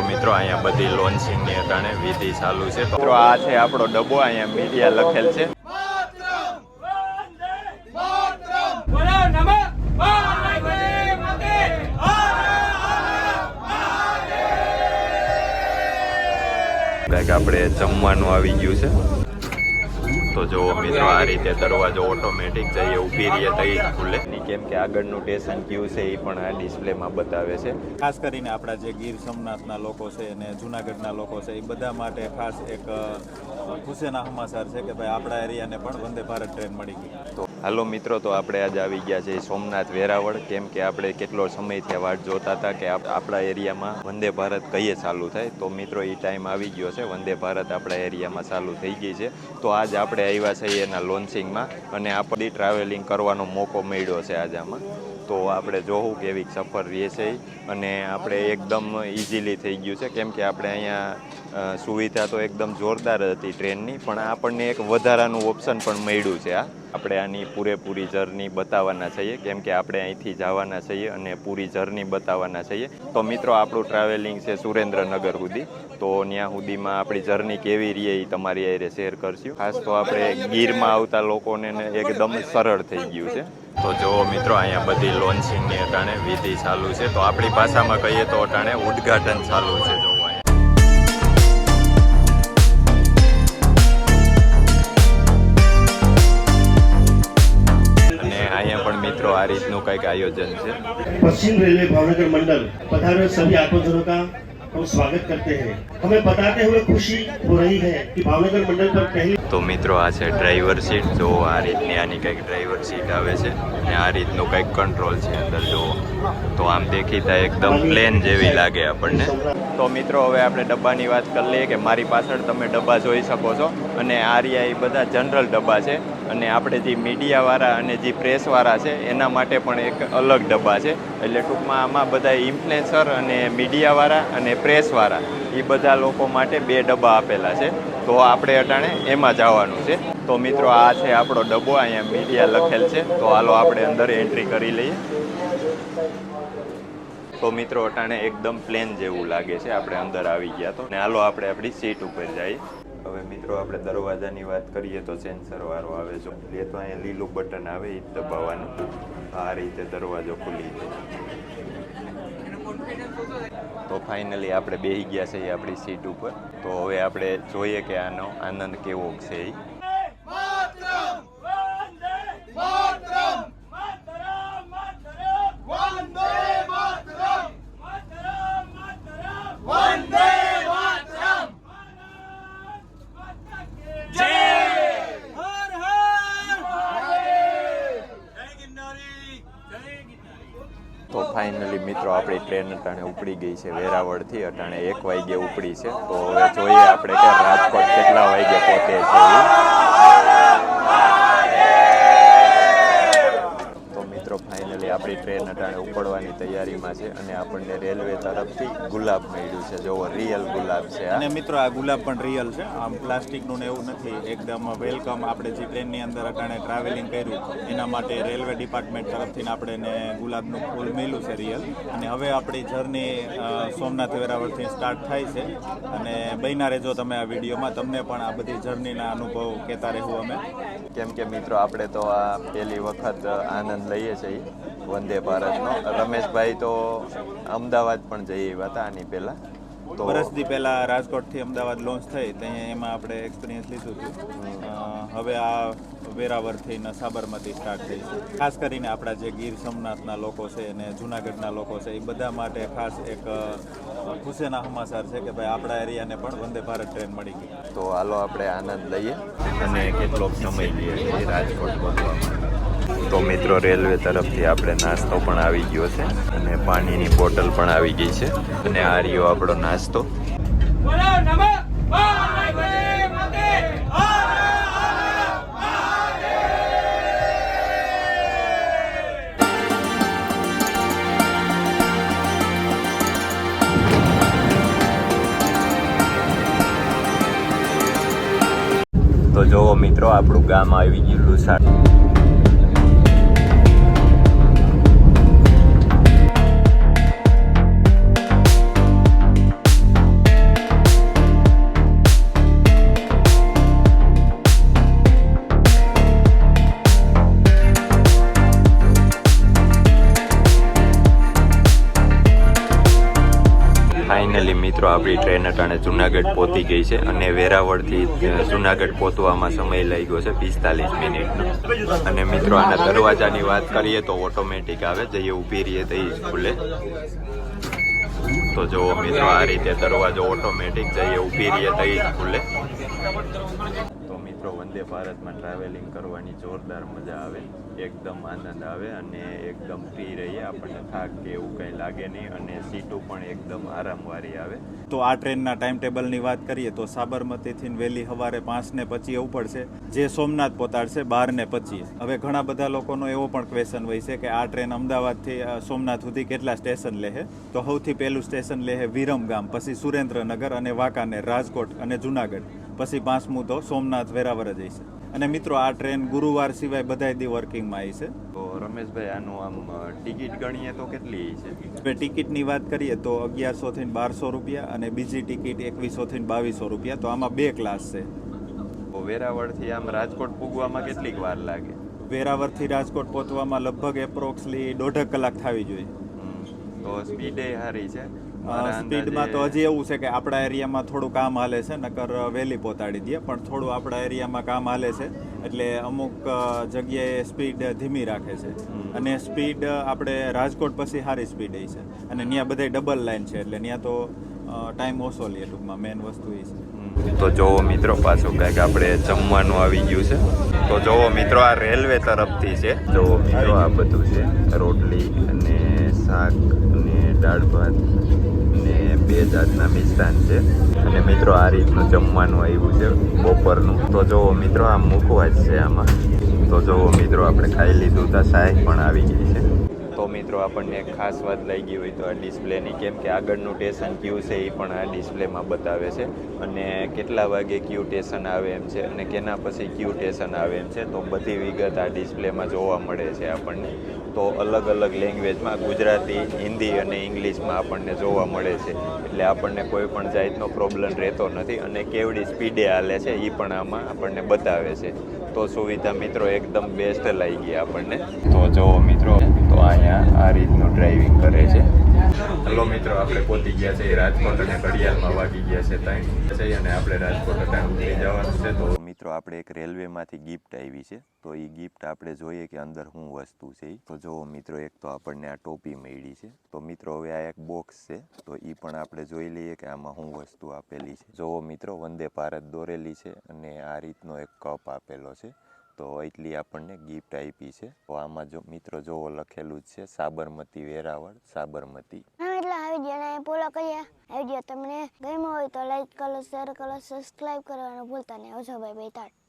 જુઓ મિત્રો અહીંયા બધી લોન્ચિંગની અટાણે વિધિ ચાલુ છે. મિત્રો આ છે આપણો ડબ્બો અહીંયા મીડિયા લખેલ છે. કંઈક આપણે જમવાનું આવી ગયું છે. તો જો મિત્રો આ રીતે દરવાજો ઓટોમેટિક જઈએ ઊભી રહીએ તઈ ખુલે. ની કેમ કે આગળનું સ્ટેશન કયું છે એ પણ આ ડિસ્પ્લેમાં બતાવે છે. ખાસ કરીને આપણા જે ગીર સોમનાથના લોકો છે અને જુનાગઢના લોકો છે, એ બધા માટે ખાસ એક ખુશીના સમાચાર છે કે ભાઈ આપણા એરિયાને પણ વંદે ભારત ટ્રેન મળી ગઈ. તો હાલો મિત્રો, તો આપણે આજે આવી ગયા છે સોમનાથ વેરાવળ. કેમ કે આપણે કેટલો સમયથી વાટ જોતા હતા કે આપણા એરિયામાં વંદે ભારત કહીએ ચાલુ થાય. તો મિત્રો એ ટાઈમ આવી ગયો છે. વંદે ભારત આપણા એરિયામાં ચાલુ થઈ ગઈ છે. તો આજ આપણે આવ્યા છીએ એના લોન્ચિંગમાં અને આપણી ટ્રાવેલિંગ કરવાનો મોકો મળ્યો છે આજ આમાં. તો આપણે જોવું કેવી સફર રહે છે અને આપણે એકદમ ઇઝીલી થઈ ગયું છે. કેમ કે આપણે અહીંયા સુવિધા તો એકદમ જોરદાર હતી ટ્રેનની, પણ આપણને એક વધારાનું ઓપ્શન પણ મળ્યું છે આ આપણે આની પૂરેપૂરી જર્ની બતાવવાના છીએ. કેમ કે આપણે અહીંથી જવાના છીએ અને પૂરી જર્ની બતાવવાના છીએ. તો મિત્રો, આપણું ટ્રાવેલિંગ છે સુરેન્દ્રનગર સુધી. તો ત્યાં સુધીમાં આપણી જર્ની કેવી રહી એ તમારી હારે શેર કરશું. ખાસ તો આપણે ગીરમાં આવતા લોકોને એકદમ સરળ થઈ ગયું છે. તો જો મિત્રો, અહીંયા બધી લોન્ચિંગની અટાણે વિધિ ચાલુ છે. તો આપણી ભાષામાં કહીએ તો અટાણે ઉદઘાટન ચાલુ છે જો મિત્રો આ રીતનું કંઈક આયોજન છે. પશ્ચિમ રેલવે ભાવનગર મંડળ પધારો સભી આંખો हम स्वागत करते हैं हमें बताते हुए खुशी हो रही है कि भावनगर मंडल पर पहली તો મિત્રો આ છે ડ્રાઈવર સીટ જો આ રીતની આની કંઈક ડ્રાઈવર સીટ આવે છે અને આ રીતનું કંઈક કંટ્રોલ છે અંદર જો તો આમ દેખીતા એકદમ પ્લેન જેવી લાગે આપણને તો મિત્રો હવે આપણે ડબ્બાની વાત કરી લઈએ કે મારી પાછળ તમે ડબ્બા જોઈ શકો છો અને આ રહ્યા એ બધા જનરલ ડબ્બા છે અને આપણે જે મીડિયાવાળા અને જે પ્રેસવાળા છે, એના માટે પણ એક અલગ ડબ્બા છે. એટલે ટૂંકમાં આમાં બધા ઇન્ફ્લુએન્સર અને મીડિયાવાળા અને પ્રેસવાળા એ બધા લોકો માટે બે ડબ્બા આપેલા છે. તો આપણે અટાણે એમાં જવાનું છે. તો મિત્રો, આ છે આપણો ડબ્બો, અહીંયા મીડિયા લખેલ છે. તો હાલો આપણે અંદર એન્ટ્રી કરી લઈએ. તો મિત્રો, અટાણે એકદમ પ્લેન જેવું લાગે છે. આપણે અંદર આવી ગયા તો. ને હાલો આપણે આપણી સીટ ઉપર જઈએ. હવે મિત્રો, આપણે દરવાજાની વાત કરીએ તો સેન્સર વાળો આવે છે. એટલે તો અહીંયા લીલું બટન આવે એ દબાવવાનું. આ રીતે દરવાજો ખુલી જાય તો ફાઇનલી આપણે બેસી ગયા છે આપણી સીટ ઉપર. તો હવે આપણે જોઈએ કે આનો આનંદ કેવો છે એ તો ફાઇનલી મિત્રો આપણી ટ્રેન અટાણે ઉપડી ગઈ છે, વેરાવળથી અટાણે એક વાગ્યે ઉપડી છે. તો હવે જોઈએ આપણે કે રાજકોટ કેટલા વાગ્યે પહોંચે છે એ. તો મિત્રો ફાઇનલી આપણી ટ્રેન અટાણે ઉપડવાની તૈયારીમાં છે અને આપણને રેલવે તરફથી ગુલાબ મળ્યું છે. જોવો રિયલ ગુલાબ છે અને મિત્રો આ ગુલાબ પણ રિયલ છે. આમ પ્લાસ્ટિકનું ને એવું નથી. એકદમ વેલકમ આપણે જે ટ્રેનની અંદર અટાણે ટ્રાવેલિંગ કર્યું એના માટે રેલવે ડિપાર્ટમેન્ટ તરફથી આપણે ગુલાબનું ફૂલ મળ્યું છે રિયલ અને હવે આપણી જર્ની સોમનાથ વેરાવળથી સ્ટાર્ટ થાય છે. અને બન્યા રહેજો તમે આ વિડીયોમાં તમને પણ આ બધી જર્નીના અનુભવ કહેતા રહેવું અમે. કેમ કે મિત્રો આપણે તો આ પહેલી વખત આનંદ લઈએ છીએ. વંદે ભારતનો. રમેશભાઈ તો અમદાવાદ પણ જઈ આવ્યા હતા આની પહેલાં. તો વર્ષથી પહેલાં રાજકોટથી અમદાવાદ લોન્ચ થઈ ત્યાં એમાં આપણે એક્સપિરિયન્સ લીધું હતું. હવે આ વેરાવરથી ને સાબરમતી સ્ટાર્ટ થઈ છે. ખાસ કરીને આપણા જે ગીર સોમનાથના લોકો છે અને જુનાગઢના લોકો છે એ બધા માટે ખાસ એક ખુશીના સમાચાર છે કે ભાઈ આપણા એરિયાને પણ વંદે ભારત ટ્રેન મળી ગઈ. તો હાલો આપણે આનંદ લઈએ. અને કેટલોક સમય લઈએ રાજકોટ પહોંચવા માટે. તો મિત્રો, રેલવે તરફથી આપણે નાસ્તો પણ આવી ગયો છે અને પાણીની બોટલ પણ આવી ગઈ છે. અને આ રહ્યો આપણો નાસ્તો. તો જોવો મિત્રો, આપણું ગામ આવી ગયું લુસાડ ફાઇનલી મિત્રો, આપણી ટ્રેન અટાણે જુનાગઢ પહોંચી ગઈ છે અને વેરાવળથી જુનાગઢ પહોંચવામાં સમય લાગ્યો છે પિસ્તાલીસ મિનિટનો. અને મિત્રો, આના દરવાજાની વાત કરીએ તો ઓટોમેટિક આવે, જઈએ ઊભી રહીએ તો એ જ ખુલે. તો જો મિત્રો આ રીતે દરવાજો ઓટોમેટિક જઈએ ઊભી રહીએ તો એ જ ખુલે. તો મિત્રો, વંદે ભારતમાં ટ્રાવેલિંગ કરવાની જોરદાર મજા આવે, એકદમ આનંદ આવે અને એકદમ ફ્રી રહીએ આપણને થાક કે એવું કંઈ લાગે નહીં અને સીટો પણ એકદમ આરામવાળી આવે. તો આ ટ્રેનના ટાઈમ ટેબલની વાત કરીએ તો સાબરમતીથી વહેલી સવારે પાંચને પચીએ ઉપડશે, જે સોમનાથ પહોંચાડશે બારને પચીએ હવે ઘણા બધા લોકોનો એવો પણ ક્વેશ્ચન હોય છે કે આ ટ્રેન અમદાવાદથી સોમનાથ સુધી કેટલા સ્ટેશન લેહે? તો સૌથી પહેલું સ્ટેશન લેહે વિરમગામ પછી સુરેન્દ્રનગર અને વાંકાનેર રાજકોટ અને જુનાગઢ પછી પાંચમું તો સોમનાથ વેરાવર જ છે. અને મિત્રો આ ટ્રેન ગુરુવાર સિવાય બધા દી વર્કિંગમાં આવી છે. તો રમેશભાઈ આનું આમ ટિકિટ ગણીએ તો કેટલી છે? ટિકિટની વાત કરીએ તો અગિયારસોથી બારસો રૂપિયા અને બીજી ટિકિટ એકવીસોથી બાવીસો રૂપિયા તો આમાં બે ક્લાસ છે. તો વેરાવળથી આમ રાજકોટ પૂગવામાં કેટલીક વાર લાગે? વેરાવળથી રાજકોટ પહોંચવામાં લગભગ એપ્રોક્સલી દોઢ કલાક થવી જોઈએ. તો સ્પીડે સારી છે. સ્પીડમાં તો હજી એવું છે કે આપણા એરિયામાં થોડું કામ હાલે છે નકર વહેલી પહોંચાડી દે પણ થોડું આપણા એરિયામાં કામ હાલે છે એટલે અમુક જગ્યાએ સ્પીડ ધીમી રાખે છે. અને સ્પીડ આપણે રાજકોટ પછી સારી સ્પીડ એ છે. અને ત્યાં બધે ડબલ લાઈન છે એટલે ત્યાં તો ટાઈમ ઓછો લે ટૂંકમાં મેન વસ્તુ એ છે. તો જોવો મિત્રો પાછું કંઈક આપણે જમવાનું આવી ગયું છે. તો જોવો મિત્રો આ રેલવે તરફથી છે. જોવો મિત્રો આ બધું છે. રોટલી અને શાક. દાળ ભાત ને બે જાતના મિષ્ટાન છે. અને મિત્રો, આ રીતનું જમવાનું આવ્યું છે બપોરનું. તો જોવો મિત્રો આમ મૂકવા જ છે આમાં. તો જોવો મિત્રો, આપણે ખાઈ લીધું, તો સાહેબ પણ આવી ગઈ છે. તો મિત્રો આપણને એક ખાસ વાત લઈ ગઈ હોય તો આ ડિસ્પ્લેની, કેમ કે આગળનું ટેશન કયું છે એ પણ આ ડિસ્પ્લેમાં બતાવે છે. અને કેટલા વાગે કયું ટેશન આવે એમ છે અને કેના પછી કયું ટેશન આવે એમ છે, તો બધી વિગત આ ડિસ્પ્લેમાં જોવા મળે છે આપણને. તો અલગ અલગ લેંગ્વેજમાં ગુજરાતી, હિન્દી અને ઇંગ્લિશમાં આપણને જોવા મળે છે. એટલે આપણને કોઈ પણ જાતનો પ્રોબ્લેમ રહેતો નથી અને કેવડી સ્પીડે હાલે છે એ પણ આમાં આપણને બતાવે છે. તો સુવિધા મિત્રો એકદમ બેસ્ટ લાગી આપણને. તો જો મિત્રો તો અહીંયા આ રીતનું ડ્રાઇવિંગ કરે છે. હલો મિત્રો, આપણે પહોંચી ગયા છે રાજકોટ અને ઘડિયાળમાં વાગી ગયા છે ત્યાં અને આપણે રાજકોટ ત્યાં ઉતરી જવાનું છે. તો મિત્રો, આપણે એક રેલવેમાંથી ગિફ્ટ આવી છે. તો એ ગિફ્ટ આપણે જોઈએ કે અંદર શું વસ્તુ છે. તો જો મિત્રો, એક તો આપણને આ ટોપી મળી છે. તો મિત્રો, હવે આ એક બોક્સ છે. તો એ પણ આપણે જોઈ લઈએ કે આમાં શું વસ્તુ આપેલી છે. જોવો મિત્રો, વંદે ભારત દોરેલી છે અને આ રીતનો એક કપ આપેલો છે. તો એટલી આપણને ગિફ્ટ આપી છે. તો આમાં જો મિત્રો જોવો લખેલું જ છે, સાબરમતી વેરાવળ, સાબરમતી. એટલે આ વિડીયોને ફોલો કરીએ આવી ગયા તમને ગમ્યો હોય તો લાઈક કરો શેર કરો સબસ્ક્રાઈબ કરવાનું ભૂલતા નહીં. આવજો ભાઈ ભાઈ ટાટા